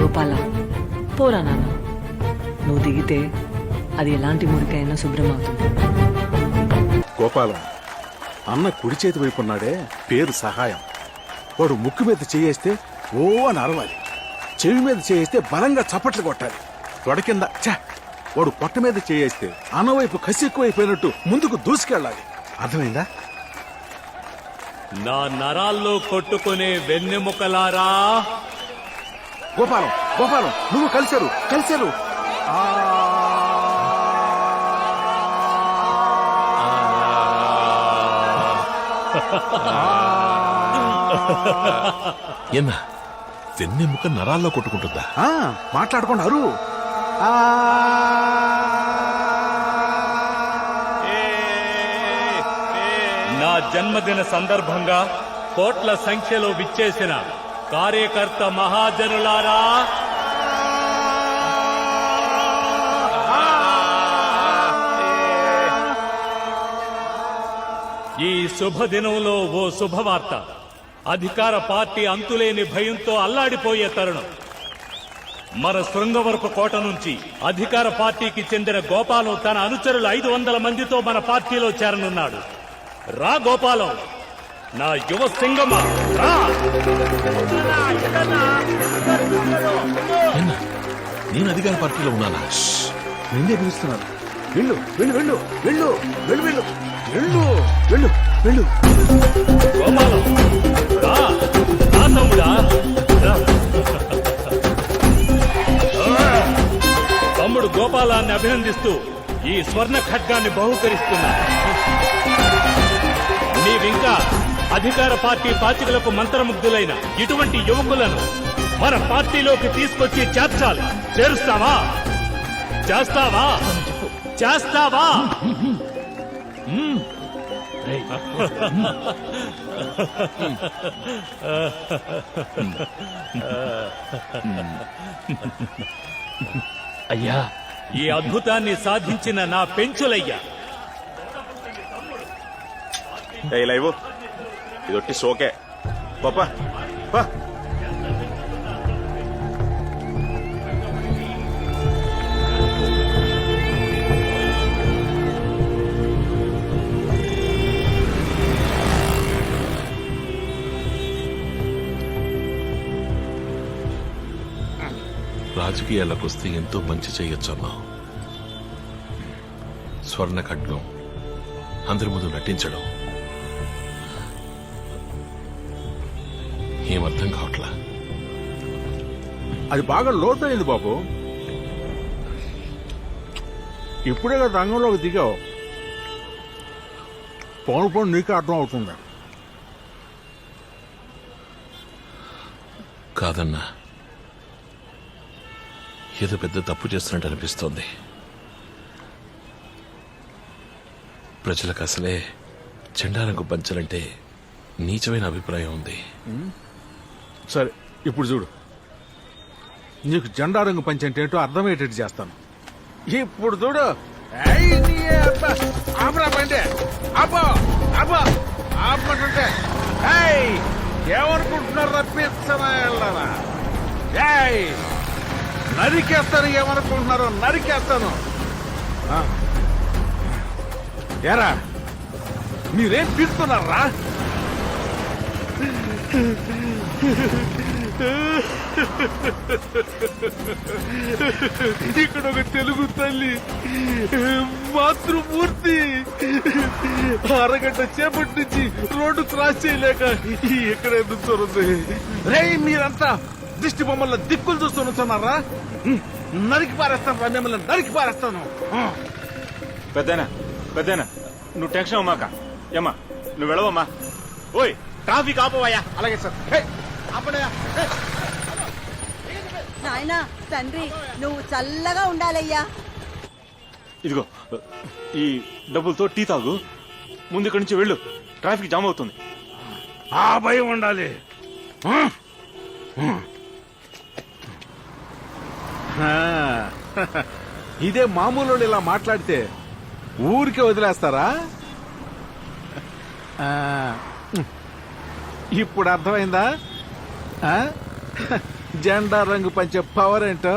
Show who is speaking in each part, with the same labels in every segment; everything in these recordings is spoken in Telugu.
Speaker 1: గోపాల పోరా నాన్న. నువ్వు దిగితే అది ఎలాంటి మురికైనా శుభ్రం అవుతుంది
Speaker 2: గోపాలం అన్న కుడి చేతి వైపు ఉన్నాడే పేరు సహాయం. వాడు ముక్కు మీద చేయేస్తే ఓ అని అరవాలి. చెవి మీద చేయేస్తే బలంగా చప్పట్లు కొట్టాలి. తొడ కింద ఛ! వాడు పొట్ట మీద చేయేస్తే అన్న వైపు కసి ఎక్కువైపోయినట్టు ముందుకు దూసుకెళ్ళాలి. అర్థమైందా?
Speaker 3: నా నరాల్లో కొట్టుకునే వెన్నెముకలారా?
Speaker 2: గోపాలం గోపాలం నువ్వు కలిశారు కలిశారు. ఆ.
Speaker 4: ఎన్నా వెన్నెముక నరాల్లో కొట్టుకుంటుందా?
Speaker 2: ఆ, మాట్లాడుకోండి అరు
Speaker 3: నా జన్మదిన సందర్భంగా కోట్ల సంఖ్యలో విచ్చేసిన కార్యకర్త మహాజనులారా. ఈ శుభదినంలో ఓ శుభవార్త. అధికార పార్టీ అంతులేని భయంతో అల్లాడిపోయే తరుణం. మన శృంగవరపు కోట నుంచి అధికార పార్టీకి చెందిన గోపాలం తన అనుచరులు ఐదు వందల మందితో మన పార్టీలో చేరనున్నాడు. రా గోపాలం. నా యువ సింగమ? రా!
Speaker 4: ఎన్నా నేను అధికార పార్టీలో ఉన్నానా?
Speaker 2: నిన్నే పిలుస్తున్నారు వెళ్ళు వెళ్ళు వెళ్ళు వెళ్ళు వెళ్ళు వెళ్ళు వెళ్ళు వెళ్ళు వెళ్ళు.
Speaker 3: గోపాలం రా! రా తమ్ముడా రా. తమ్ముడు గోపాలాన్ని అభినందిస్తూ ఈ స్వర్ణ ఖడ్గాన్ని బహుకరిస్తున్నా. నీవింకా అధికార పార్టీ పాచికలకు మంత్రముగ్ధులైన ఇటువంటి యువకులను మన పార్టీలోకి తీసుకొచ్చి చేర్చాలి. చేరుస్తావా? చేస్తావా? చేస్తావా?
Speaker 5: అయ్యా.
Speaker 3: ఈ అద్భుతాన్ని సాధించిన నా పెంచులయ్యా.
Speaker 6: లైవ్. ఇదొట్టి సోకే. పాపా పా
Speaker 4: రాజకీయాలకు వస్తే ఎంతో మంచి చేయొచ్చు అన్నావు స్వర్ణ ఖడ్గం అందరి ముందు నటించడం. ఏమర్థం కావట్లా?
Speaker 2: అది బాగా లోతైంది బాబు. ఇప్పుడే కదా రంగంలోకి దిగావు. పౌను పౌను నీకే అర్థం అవుతుంది.
Speaker 4: కాదన్నా. ఏదో పెద్ద తప్పు చేస్తున్నట్టు అనిపిస్తోంది. ప్రజలకు అసలే చెండాలకు పంచాలంటే నీచమైన అభిప్రాయం ఉంది.
Speaker 2: సరే ఇప్పుడు చూడు. నీకు జెండా రంగు పంచంటే అంటే ఏంటో అర్థమయ్యేటట్టు చేస్తాను. ఇప్పుడు చూడు. ఏయ్ నీ అబ్బ. ఆపరా బండి. అబ్బో అబ్బో ఆపమంటుంటే. ఏయ్ ఏమనుకుంటున్నారు రప్పిస్తానా ఏయ్ నరికేస్తాను ఏమనుకుంటున్నారు నరికేస్తాను. ఆ. ఏరా మీరేం పీస్తున్నారా ఇక్కడ ఒక తెలుగు తల్లి మాతృమూర్తి. అరగంట చేపటి నుంచి రోడ్డు క్రాస్ చేయలేక ఇక్కడ ఎందుకు రే మీరంతా దిష్టి బొమ్మల దిక్కులు చూస్తున్నారా నరికి పారేస్తాను రా మిమ్మల్ని నరికి పారేస్తాను.
Speaker 6: పెద్దనా పెద్దనా నువ్వు టెన్షన్ అమ్మాక ఏమ్మా నువ్వు వెళ్ళవమ్మా. ఓయ్ ట్రాఫిక్ ఆపవయ్యా
Speaker 2: అలాగే సార్.
Speaker 7: నాయనా తండ్రి నువ్వు చల్లగా ఉండాలయ్యా.
Speaker 6: ఇదిగో ఈ డబ్బులతో టీ తాగు. ముందు ఇక్కడి నుంచి వెళ్ళు. ట్రాఫిక్ జామ్ అవుతుంది.
Speaker 2: ఆ భయం ఉండాలి. ఇదే మామూలు ఇలా మాట్లాడితే ఊరికే వదిలేస్తారా? ఆ. ఇప్పుడు అర్థమైందా? జెండా రంగు పంచే పవర్ ఏంటో.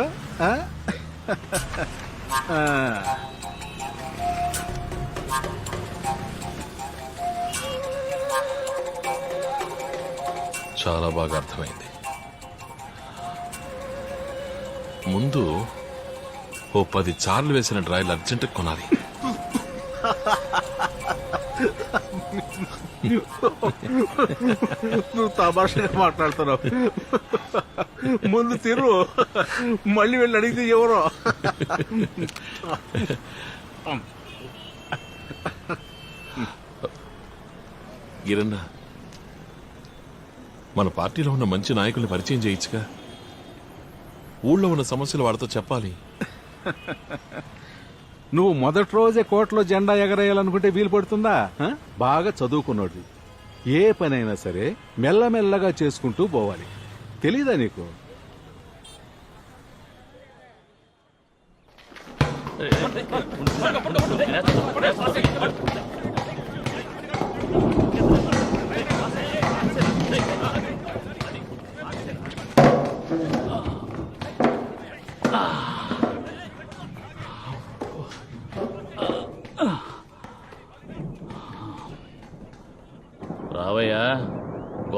Speaker 4: చాలా బాగా అర్థమైంది. ముందు ఓ పది చార్లు వేసిన డ్రాయిలు అర్జెంట్ కొనాలి.
Speaker 2: నువ్వు భాష మాట్లాడుతున్నావు. ముందు తిరు మళ్ళీ వెళ్ళి అడిగితే ఎవరో.
Speaker 4: గిరన్న మన పార్టీలో ఉన్న మంచి నాయకుల్ని పరిచయం చేయొచ్చుగా ఊళ్ళో ఉన్న సమస్యలు వాడితో చెప్పాలి.
Speaker 2: నువ్వు మొదటి రోజే కోర్టులో జెండా ఎగరేయాలనుకుంటే వీలు పడుతుందా? బాగా చదువుకున్నాడు ఏ పనైనా సరే మెల్లమెల్లగా చేసుకుంటూ పోవాలి. తెలీదా నీకు?
Speaker 5: Ah!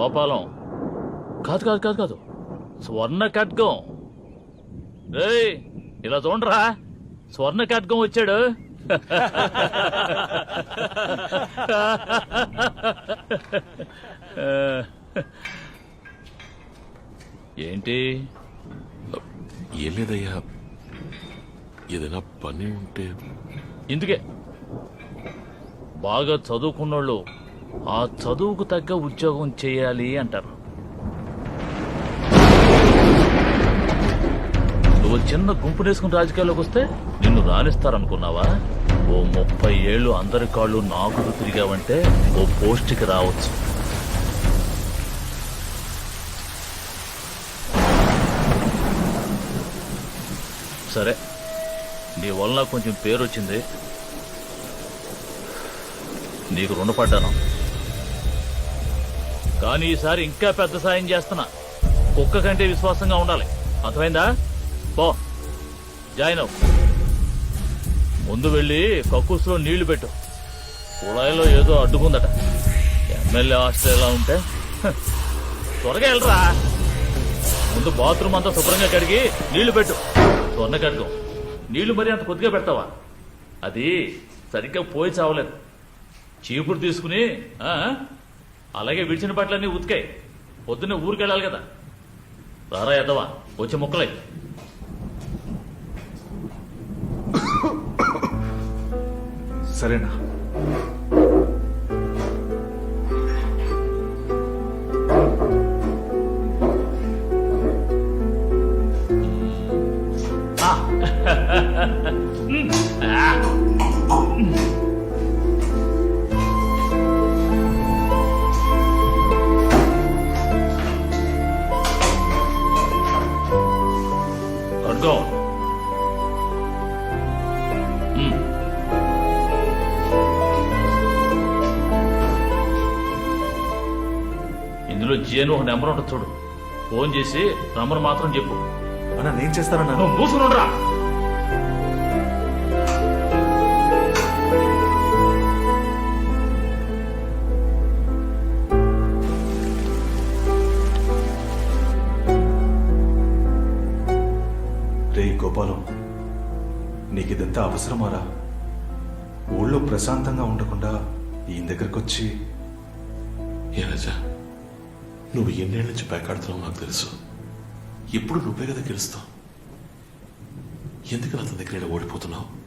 Speaker 5: గోపాలం. కాదు కాదు కాదు కాదు. స్వర్ణ ఖడ్గం రేయ్ ఇలా చూడరా. స్వర్ణ ఖడ్గం వచ్చాడు ఏంటి?
Speaker 4: ఏం లేదయ్యా. ఏదైనా పని ఉంటే
Speaker 5: ఇందుకే. బాగా చదువుకున్నోళ్ళు ఆ చదువుకు తగ్గ ఉద్యోగం చేయాలి అంటారు. నువ్వు చిన్న గుంపు గుంపునేసుకుని రాజకీయాల్లోకి వస్తే నిన్ను రాణిస్తారనుకున్నావా? ఓ ముప్పై ఏళ్ళు అందరి కాళ్ళు నాకుడు తిరిగావంటే ఓ పోస్ట్కి రావచ్చు. సరే నీ వల్ల కొంచెం పేరు వచ్చింది నీకు రుణపడ్డాను. కానీ ఈసారి ఇంకా పెద్ద సాయం చేస్తున్నా. కుక్క కంటే విశ్వాసంగా ఉండాలి. అర్థమైందా? పో. జాయిన్ అవు ముందు వెళ్ళి కక్కుస్లో నీళ్ళు పెట్టు. కుళాయిలో ఏదో అడ్డుకుందట. ఎమ్మెల్యే ఆస్ట్రేలియా ఉంటే? త్వరగా వెళ్ళరా. ముందు బాత్రూమ్ అంతా శుభ్రంగా కడిగి నీళ్ళు పెట్టు. త్వరగా కడుగు. నీళ్ళు మరి అంత కొద్దిగా పెడతావా? అది సరిగ్గా పోయి చావలేదు. చీపురు తీసుకుని అలాగే విడిచిన బట్టలన్నీ ఉతికాయి పొద్దున్నే ఊరికెళ్ళాలి కదా. రారా ఎద్దవా వచ్చి ముక్కలై.
Speaker 6: సరేనా?
Speaker 5: జేను ఒక నెంబర్ ఉంటుంది చూడు. ఫోన్ చేసి నంబర్ మాత్రం చెప్పు.
Speaker 6: అన్నా నేను చేస్తానన్నా.
Speaker 5: నువ్వు మూసుకునుండ్రా
Speaker 8: రే గోపాలం నీకిదంతా అవసరమారా? ఊళ్ళో ప్రశాంతంగా ఉండకుండా ఈయన దగ్గరకు వచ్చి
Speaker 4: ఏ రాజా? నువ్వు ఎన్నేళ్ళ నుంచి పేకాడుతున్నావు నాకు తెలుసు. ఎప్పుడు నువ్వే కదా గెలుస్తావు. ఎందుకు అతని దగ్గర ఓడిపోతున్నావు?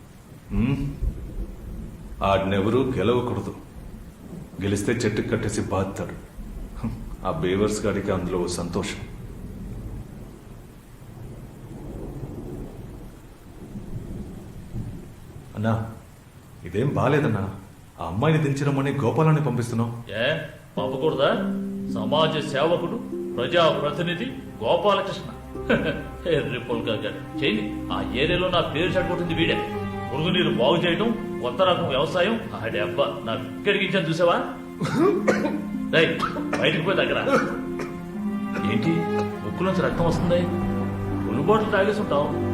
Speaker 8: ఆడినెవరూ గెలవకూడదు. గెలిస్తే చెట్టుకు కట్టేసి బాధతాడు. ఆ బేవర్స్ గాడికి అందులో సంతోషం. అన్నా ఇదేం బాలేదన్నా. ఆ అమ్మాయిని దించడమని గోపాలాన్ని పంపిస్తున్నావు.
Speaker 5: ఏ? పంపకూడదా? సమాజ సేవకుడు ప్రజా ప్రతినిధి గోపాలకృష్ణ గారు చేయండి. ఆ ఏరియాలో నా పేరు చెడగొట్టింది వీడే. మురుగునీరు బాగు చేయడం కొత్త రకం వ్యవసాయం. ఆడే అబ్బా నా ఇక్కడికి చూసావా? రేయ్, బయటికి పోయి దగ్గర. ఏంటి? ముక్కులోంచి రక్తం వస్తుంది. ఫుల్ బాటిల్ తాగేసి ఉంటావు.